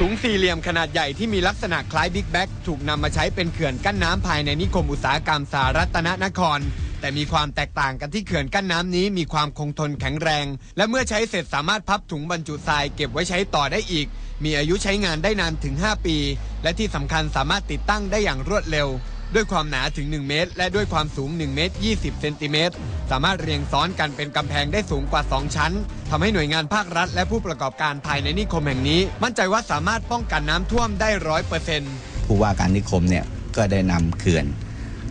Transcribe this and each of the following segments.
ถุงสี่เหลี่ยมขนาดใหญ่ที่มีลักษณะคล้ายบิ๊กแบ็กถูกนำมาใช้เป็นเขื่อนกั้นน้ำภายในนิคมอุตสาหกรรมสารัตนนคร แต่มีความแตกต่างกันที่เขื่อนกั้นน้ำนี้มีความคงทนแข็งแรง และเมื่อใช้เสร็จสามารถพับถุงบรรจุทรายเก็บไว้ใช้ต่อได้อีก มีอายุใช้งานได้นานถึง 5 ปี และที่สำคัญสามารถติดตั้งได้อย่างรวดเร็ว ด้วยความหนาถึง 1 เมตร และด้วยความสูง 1 เมตร 20 เซนติเมตร สามารถเรียงซ้อนกันเป็นกำแพงได้สูงกว่า 2 ชั้นทำให้หน่วยงานภาครัฐ และผู้ประกอบการภายในนิคมแห่งนี้ มั่นใจว่าสามารถป้องกันน้ำท่วมได้ร้อยเปอร์เซ็นต์ผู้ว่าการนิคมเนี่ยก็ได้นำเขื่อน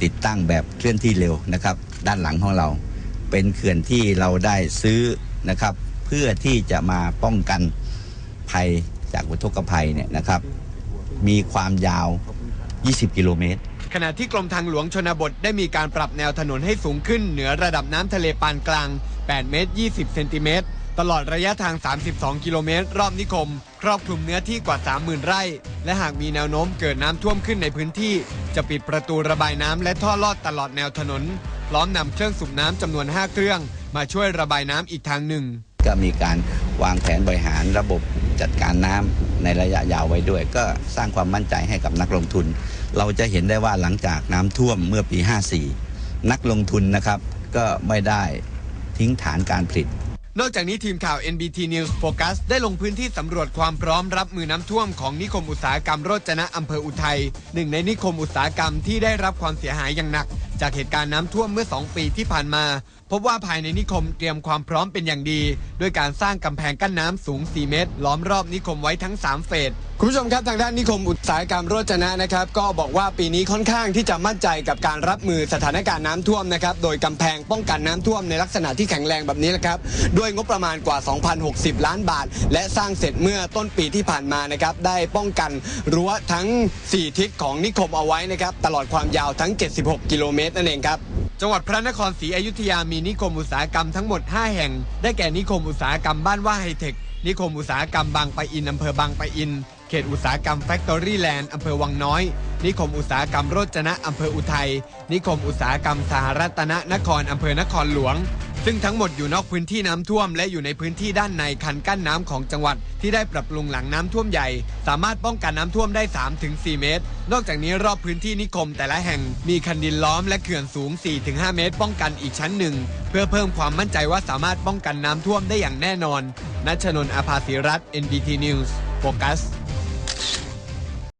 ติดตั้งแบบเคลื่อนที่เร็วนะครับ ด้านหลังของเรา เป็นเขื่อนที่เราได้ซื้อนะครับ เพื่อที่จะมาป้องกันภัยจากอุทกภัยเนี่ยนะครับ มีความยาว 20 กิโลเมตร ขณะที่กรมทางหลวงชนบทได้มีการปรับแนวถนนให้สูงขึ้นเหนือระดับน้ำทะเลปานกลาง 8 เมตร 20 เซนติเมตร ตลอดระยะทาง 32 กิโลเมตร รอบนิคม ครอบคลุมเนื้อที่กว่า 30,000 ไร่ และหากมีแนวโน้มเกิดน้ำท่วมขึ้นในพื้นที่ จะปิดประตูระบายน้ำและท่อลอดตลอดแนวถนน พร้อมนำเครื่องสูบน้ำจำนวน 5 เครื่อง มาช่วยระบายน้ำอีกทางหนึ่งก็มีการวางแผนบริหารระบบจัดการน้ำในระยะยาวไว้ด้วย ก็สร้างความมั่นใจให้กับนักลงทุน เราจะเห็นได้ว่าหลังจากน้ำท่วมเมื่อปี 54 นักลงทุนนะครับก็ไม่ได้ทิ้งฐานการผลิต นอกจากนี้ทีมข่าว NBT News Focus ได้ลงพื้นที่สำรวจความพร้อมรับมือน้ำท่วมของนิคมอุตสาหกรรมโรจนะอำเภออุทัยหนึ่งในนิคมอุตสาหกรรมที่ได้รับความเสียหายอย่างหนัก จากเหตุการณ์น้ำท่วมเมื่อ 2 ปีที่ผ่านมา พบว่าภายในนิคมเตรียมความพร้อมเป็นอย่างดี ด้วยการสร้างกำแพงกั้นน้ำสูง 4 เมตร ล้อมรอบนิคมไว้ทั้ง 3 เฟสคุณผู้ชมครับทางด้านนิคมอุตสาหกรรมโรจนะนะครับก็บอกว่าปีนี้ค่อนข้างที่จะมั่นใจกับการรับมือสถานการณ์น้ำท่วมนะครับโดยกำแพงป้องกันน้ำท่วมในลักษณะที่แข็งแรงแบบนี้นะครับด้วยงบประมาณกว่า 2,060 ล้านบาท และสร้างเสร็จเมื่อต้นปีที่ผ่านมานะครับได้ป้องกันรั้วทั้ง 4 ทิศของนิคมเอาไว้นะครับตลอดความยาวทั้ง 76 กิโลเมตรนั่นเองครับ จังหวัดพระนครศรีอยุธยามีนิคมอุตสาหกรรมทั้งหมด 5 แห่ง ได้แก่นิคมอุตสาหกรรมบ้านว่าไฮเทค นิคมอุตสาหกรรมบางปะอินอำเภอบางปะอิน เขตอุตสาหกรรมแฟคทอรี่แลนด์อำเภอวังน้อย นิคมอุตสาหกรรมโรจนะอำเภออุทัย นิคมอุตสาหกรรมสหรัตนนครอำเภอนครหลวง ซึ่งทั้งหมดอยู่นอกพื้นที่น้ำท่วม และอยู่ในพื้นที่ด้านในคันกั้นน้ำของจังหวัด ที่ได้ปรับปรุงหลังน้ำท่วมใหญ่ สามารถป้องกันน้ำท่วมได้ 3-4 เมตร นอกจากนี้รอบพื้นที่นิคมแต่ละแห่งมีคันดินล้อมและเขื่อนสูง 4-5 เมตร ป้องกันอีกชั้นหนึ่ง เพื่อเพิ่มความมั่นใจว่าสามารถป้องกันน้ำท่วมได้อย่างแน่นอนนัชนนอาภาศิรัตน์ NBT News โฟกัส